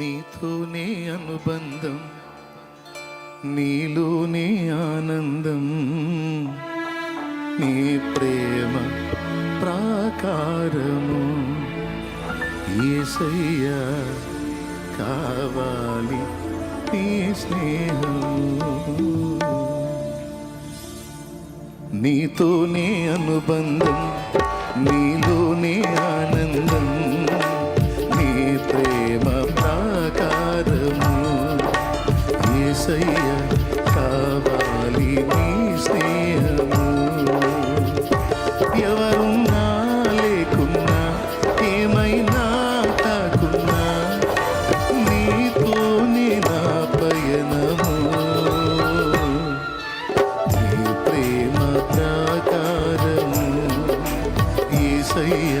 నీతోనే అనుబంధం నీలోనే ఆనందం. నీ ప్రేమ ప్రాకారము ఏసయ్యా కావాలి నీ స్నేహము. నీతోనే అనుబంధం నీలోనే ఆనందం. నీ ప్రేమ ఏసయ్య కావాలి నీ స్నేహము ఎవరున్నా లేకున్నా ఏమైనా కాకున్నా నీతోనే నా పయనము నీ ప్రేమ ప్రాకారము ఈసయ్య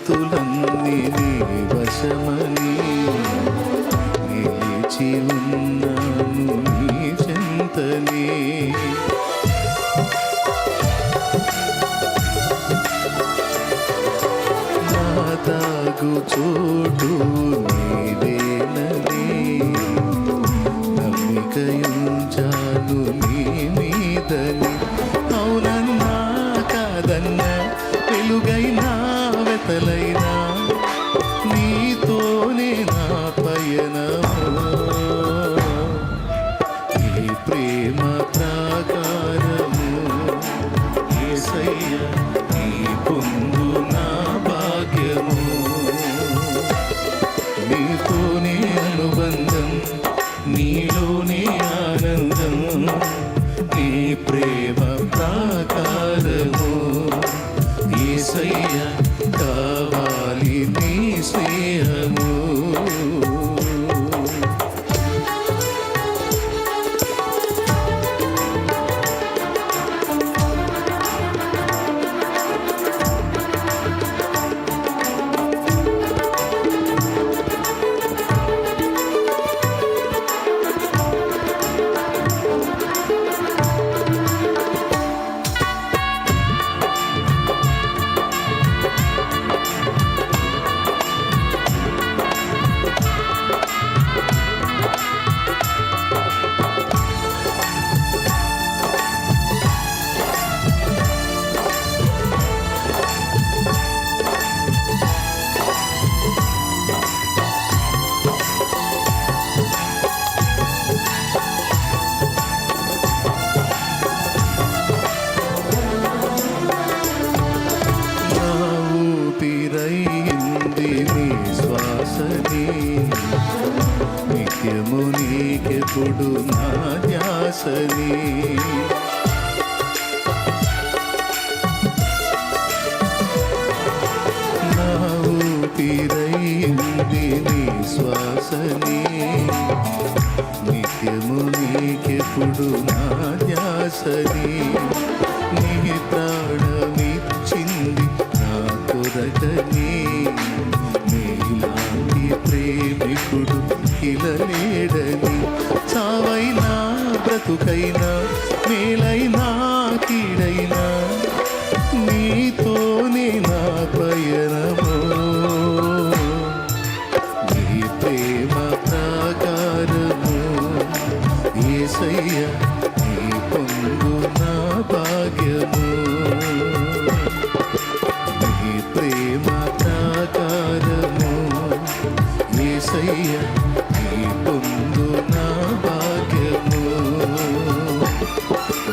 చేతులన్నీ వశమని నిలిచి ఉన్నాను నీ చెంతనే. నా తాగు చోటు నీవేనని నమ్మికయుంచాను నీ మీదని. అవునన్నా కాదన్నా వెలుగైనా వెతలైనా నీతోనే నా పయనము. ఈ ప్రేమ ప్రాకారము ఏ సయ్యా ఎప్పుడు నా ధ్యాసని? నా ఊపిరైంది నీ శ్వాసని. నిత్యము నీకెప్పుడు నా ధ్యాసని? ఇలనేడని చావైనా బ్రతుకైనా మేలైనా కీడైనా నీతోనే నా పయనము నీ ప్రేమ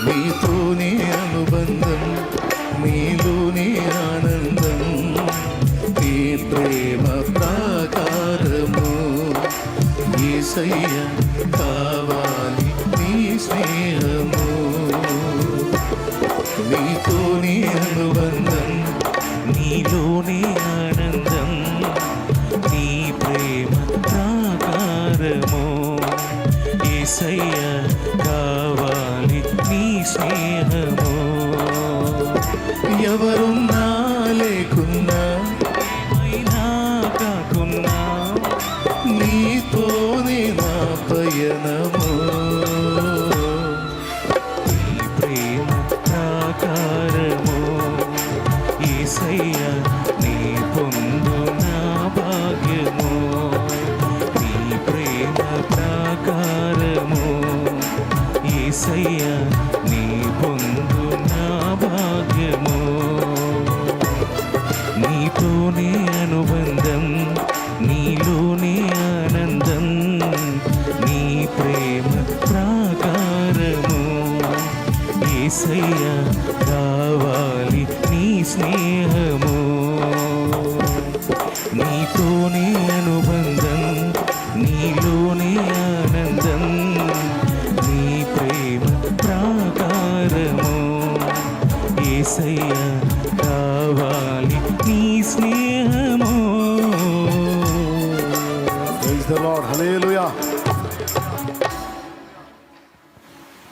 మీతోనే అనుబంధం మీలోనే ఆనందం. మీ ప్రేమ ప్రాకారము. ఈసయ్య కావాలి మీ స్నేహము. మీతోనే అనుబంధం నీలోనే లేకున్నా ఏమైనా కాకున్నా నీతోనే నా పయనము? ప్రేమ కారము? ఈ సయ్యా కావాలి నీ స్నేహము నీతోనే అనుబంధం నీలోనే ఆనందం నీ ప్రేమ ప్రాకారము ఏసయ్య కావాలి నీ స్నేహము Praise the Lord. Hallelujah.